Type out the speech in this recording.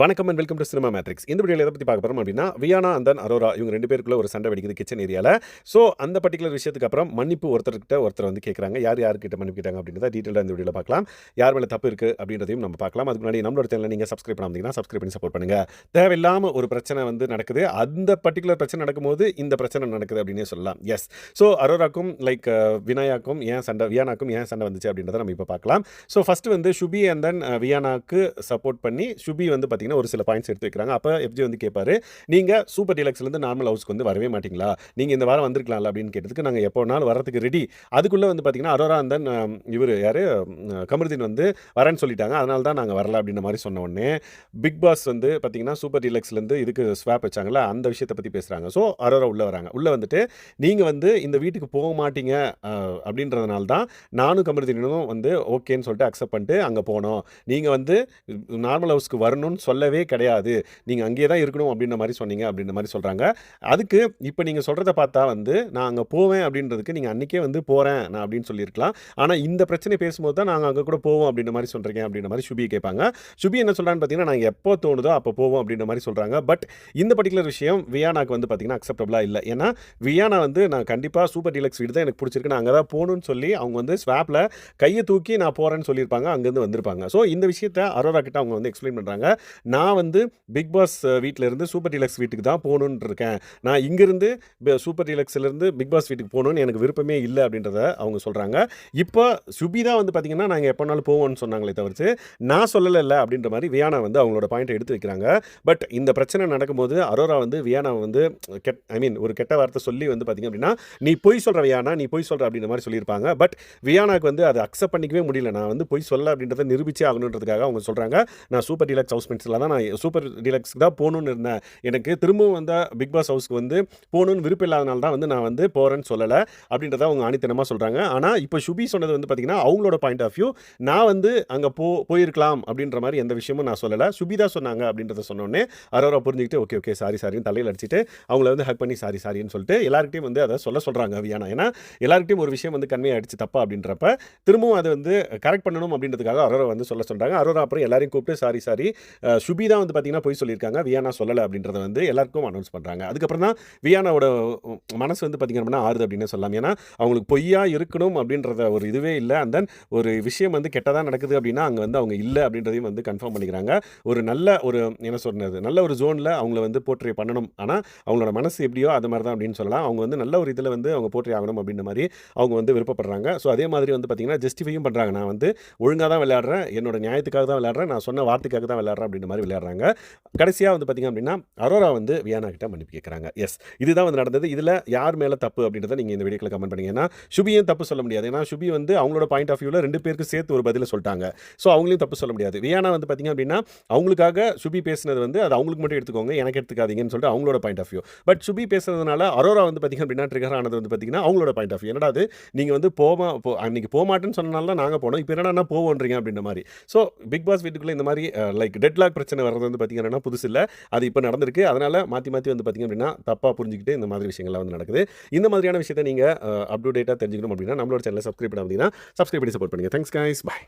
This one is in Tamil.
வணக்கம் and welcome to Cinema Matrix இந்த வீடியோவில் எதை பற்றி பார்க்க போகிறோம் அப்படின்னா வியானா அந்த அரோரா இவங்க ரெண்டு பேருக்குள்ள ஒரு சண்டை வெடிக்குது கிச்சன் ஏரியாவில் ஸோ அந்த பர்டிகுலர் விஷயத்துக்கு அப்புறம் மன்னிப்பு ஒருத்தர்கிட்ட ஒருத்தர் வந்து கேட்குறாங்க யார் யார்கிட்ட மன்னிப்பு கேட்டாங்க அப்படின்றத டீட்டெயிலாக இந்த வீடியோவில் பார்க்கலாம். யார் மேலே தப்பு இருக்குது அப்படின்றதையும் நம்ம பார்க்கலாம். அதுக்கு முன்னாடி நம்மளோட சேனலில் நீங்கள் சப்ஸ்கிரைப் பண்ணாமீங்கன்னா சப்ஸ்கிரைப் பண்ணி சப்போர்ட் பண்ணுங்கள் தேவையில்லாமல் ஒரு பிரச்சனை வந்து நடக்குது. அந்த பர்டிகுலர் பிரச்சனை நடக்கும்போது இந்த பிரச்சனை நடக்குது அப்படின்னே சொல்லலாம். எஸ் ஸோ அரோராக்கும் லைக் வினாயாக்கும் ஏன் சண்டை வியானாக்கும் ஏன் சண்டை வந்துச்சு அப்படின்றத நம்ம இப்போ பார்க்கலாம். ஸோ ஃபஸ்ட்டு வந்து ஷுபி அண்ட் தென் வியானாக்கு சப்போர்ட் பண்ணி ஷுபி வந்து பார்த்தீங்கன்னா ஒரு சில பாயிண்ட்ஸ் எடுத்து வைக்கிறாங்க. அப்போ எஃப்ஜி வந்து கேட்பாரு நீங்கள் சூப்பர் டீலக்ஸ்லேருந்து நார்மல் ஹவுஸ்க்கு வந்து வரவே மாட்டீங்களா? நீங்கள் இந்த வாரம் வந்திருக்கலாம்ல? அப்படின்னு கேட்டதுக்கு நாங்கள் எப்போ நாள் வரதுக்கு ரெடி அதுக்குள்ளே வந்து பார்த்தீங்கன்னா அரோரா அந்தன் இவர் யார்? கமருதீன் வந்து வரேன்னு சொல்லிட்டாங்க. அதனால தான் நாங்கள் வரல அப்படின்ற மாதிரி சொன்ன உடனே பிக் பாஸ் வந்து பார்த்தீங்கன்னா சூப்பர் டீலக்ஸ்லேருந்து இதுக்கு ஸ்வாப் வச்சாங்களா அந்த விஷயத்தை பற்றி பேசுகிறாங்க ஸோ அரோரா உள்ளே வராங்க. உள்ளே வந்துட்டு நீங்கள் வந்து இந்த வீட்டுக்கு போக மாட்டீங்க அப்படின்றதுனால தான் நானும் கமருதீனும் வந்து ஓகேன்னு சொல்லிட்டு அக்செப்ட் பண்ணிட்டு அங்கே போனோம். நீங்கள் வந்து நார்மல் ஹவுஸ்க்கு வரணும்னு சொல்லவே கிடையாது. நீங்கள் அங்கேயே தான் இருக்கணும் அப்படின்ற மாதிரி சொன்னீங்க அப்படின்ற மாதிரி சொல்கிறாங்க அதுக்கு இப்போ நீங்கள் சொல்கிறத பார்த்தா வந்து நான் அங்கே போவேன் அப்படின்றதுக்கு நீங்கள் அன்றைக்கே வந்து போகிறேன் நான் அப்படின்னு சொல்லியிருக்கலாம். ஆனால் இந்த பிரச்சனை பேசும்போது தான் நாங்கள் அங்கே கூட போவோம் அப்படின்ற மாதிரி சொல்கிறீங்க அப்படின்ற மாதிரி சுபி கேட்பாங்க. சுபி என்ன சொல்கிறான்னு பார்த்தீங்கன்னா நான் எப்போ தோணுதோ அப்போ போவோம் அப்படின்ற மாதிரி சொல்கிறாங்க பட் இந்த பர்டிகுலர் விஷயம் வியானாக்கு வந்து பார்த்தீங்கன்னா அக்செப்டபுளாக இல்லை. ஏன்னா வியானா வந்து நான் கண்டிப்பாக சூப்பர் டீலக்ஸ் வீடு தான் எனக்கு பிடிச்சிருக்கு. நான் அங்கே தான் போகணும்னு சொல்லி அவங்க வந்து ஸ்வாப்பில் கையை தூக்கி நான் போகிறேன்னு சொல்லியிருப்பாங்க அங்கேருந்து வந்திருப்பாங்க. ஸோ இந்த விஷயத்தை அரோரா கிட்ட அவங்க வந்து எக்ஸ்பிளைன் பண்ணுறாங்க நான் வந்து பிக் பாஸ் வீட்டில் இருந்து சூப்பர் டீலக்ஸ் வீட்டுக்கு தான் போகணுன்னு இருக்கேன் நான் இங்கேருந்து சூப்பர் டீலக்ஸ்லேருந்து பிக் பாஸ் வீட்டுக்கு போகணுன்னு எனக்கு விருப்பமே இல்லை அப்படின்றத அவங்க சொல்கிறாங்க இப்போ சுபி தான் வந்து பார்த்திங்கன்னா நாங்கள் எப்போனாலும் போவோம்னு சொன்னாங்களே தவிர்த்து நான் சொல்லலை இல்லை அப்படின்ற மாதிரி வியானா வந்து அவங்களோட பாயிண்ட்டை எடுத்து வைக்கிறாங்க. பட் இந்த பிரச்சனை நடக்கும்போது அரோரா வந்து வியானா வந்து கெட் ஐ மீன் ஒரு கெட்ட வார்த்தை சொல்லி வந்து பார்த்தீங்க அப்படின்னா நீ பொய் சொல்கிற வியானா நீ பொய் சொல்கிற அப்படின்ற மாதிரி சொல்லியிருப்பாங்க. பட் வியானாக்கு வந்து அதை அக்செப்ட் பண்ணிக்கவே முடியல. நான் வந்து பொய் சொல்ல அப்படின்றத நிரூபிச்சே ஆகணுன்றதுக்காக அவங்க சொல்கிறாங்க நான் சூப்பர் டீலக்ஸ் ஹவுஸ்மெண்ட்ஸில் தான் நான் சூப்பர் டீலக்ஸ்க்கு தான் போகணுன்னு இருந்தேன். எனக்கு திரும்பவும் வந்தால் பிக் பாஸ் ஹவுஸ்க்கு வந்து போகணுன்னு விருப்பம் இல்லாதனால தான் வந்து நான் வந்து போகிறேன்னு சொல்லலை. அப்படின்றத அவங்க ஆணித்தனமாக சொல்கிறாங்க ஆனால் இப்போ சுபி சொன்னது வந்து பார்த்தீங்கன்னா அவங்களோட பாயிண்ட் ஆஃப் வியூ நான் வந்து அங்கே போ போயிருக்கலாம் அப்படின்ற மாதிரி எந்த விஷயமும் நான் சொல்லலை. சுபி தான் சொன்னாங்க அப்படின்றத சொன்னோடனே அரோரா புரிஞ்சுக்கிட்டு ஓகே ஓகே சாரி சாரின்னு தலையில் அடிச்சுட்டு அவங்கள வந்து ஹக் பண்ணி சாரி சாரின்னு சொல்லிட்டு எல்லாருக்கிட்டையும் வந்து அதை சொல்ல சொல்கிறாங்க வியானா. ஏன்னா எல்லாருக்கிட்டையும் ஒரு விஷயம் வந்து கன்வே ஆயிடுச்சு தப்பா அப்படின்றப்ப திரும்பவும் அதை வந்து கரெக்ட் பண்ணணும் அப்படின்றதுக்காக அரோரா வந்து சொல்ல சொல்கிறாங்க அரோரா அப்புறம் எல்லாரையும் கூப்பிட்டு சாரி சாரி ஷுபி தான் வந்து பார்த்தீங்கன்னா போய் சொல்லியிருக்காங்க. வியானா சொல்லலை அப்படின்றத வந்து எல்லாருக்கும் அனௌன்ஸ் பண்ணுறாங்க அதுக்கப்புறம் தான் வியானாவோட மனசு வந்து பார்த்திங்க அப்படின்னா ஆறுது அப்படின்னு சொல்லலாம். ஏன்னா அவங்களுக்கு பொய்யா இருக்கணும் அப்படின்றத ஒரு இதுவே இல்லை. அண்ட் தென் ஒரு விஷயம் வந்து கெட்டதாக நடக்குது அப்படின்னா அங்கே வந்து அவங்க இல்லை அப்படின்றதையும் வந்து கன்ஃபார்ம் பண்ணிக்கிறாங்க. ஒரு நல்ல ஒரு என்ன சொன்னது நல்ல ஒரு ஜோனில் அவங்கள வந்து போர்ட்ரே பண்ணணும். ஆனால் அவங்களோட மனசு எப்படியோ அது மாதிரி தான் அப்படின்னு சொல்லலாம். அவங்க வந்து நல்ல ஒரு இதில் வந்து அவங்க போர்ட்ரே ஆகணும் அப்படின்ற மாதிரி அவங்க வந்து விருப்பப்படுறாங்க. ஸோ அதே மாதிரி வந்து பார்த்திங்கன்னா ஜஸ்டிஃபையும் பண்ணுறாங்க நான் வந்து ஒழுங்காக தான் விளையாடுறேன். என்னோட நியாயத்துக்காக தான் விளையாடுறேன். நான் சொன்ன வார்த்தைக்காக தான் விளையாடுறேன் அப்படின்னு மாதிரி விளையாடுறாங்க. கடைசியாக வந்து பார்த்திங்க அப்படின்னா அரோரா வந்து வியானா கிட்ட மன்னிப்பு கேட்குறாங்க எஸ் இதுதான் வந்து நடந்தது. இதில் யார் மேலே தப்பு அப்படின்றத நீங்கள் இந்த வீடியோக்கில் கமெண்ட் பண்ணுங்க. ஏன்னா சுபியும் தப்பு சொல்ல முடியாது. ஏன்னா சுபி வந்து அவங்களோட பாயிண்ட் ஆஃப் வியூவில் ரெண்டு பேருக்கு சேர்த்து ஒரு பதிலை சொல்லிட்டாங்க. ஸோ அவங்களையும் தப்பு சொல்ல முடியாது. வியானா வந்து பார்த்திங்க அப்படின்னா அவங்களுக்காக சுபி பேசுனது வந்து அது அவங்களுக்கு மட்டும் எடுத்துக்கோங்க. எனக்கு எடுத்துக்காதீங்கன்னு சொல்லிட்டு அவங்களோட point of view but Subi பேசுறதுனால அரோரா வந்து பார்த்திங்க அப்படின்னா ட்ரிகர் ஆனது வந்து பார்த்திங்கன்னா அவங்களோட பாயிண்ட் ஆஃப் வியூ என்னடா அது? நீங்கள் வந்து போமா போ அன்றைக்கி போக மாட்டேன்னு சொன்னனால நாங்கள் போனோம். இப்போ என்னடா போவோன்றீங்க அப்படின்ற மாதிரி. ஸோ பிக் பாஸ் வீட்டுக்குள்ளே இந்த மாதிரி லைக் டெட்லாக் பிரச்சனை வர்றது வந்து பார்த்திங்கன்னா புதுசு இல்லை. அது இப்போ நடந்திருக்கு. அதனால் மாற்றி மாற்றி வந்து பார்த்திங்க அப்படின்னா தப்பாக புரிஞ்சுக்கிட்டு இந்த மாதிரி விஷயங்கள்லாம் வந்து நடக்குது. இந்த மாதிரியான விஷயத்தை நீங்கள் அப்டேட்டாக தெரிஞ்சுக்கணும் அப்படின்னா நம்மளோட சேனலை சப்ஸ்கிரைப் பண்ண அப்படின்னா சப்ஸ்கிரைப் பண்ணி சப்போர்ட் பண்ணுங்கள் தேங்க்ஸ் காய்ஸ் பாய்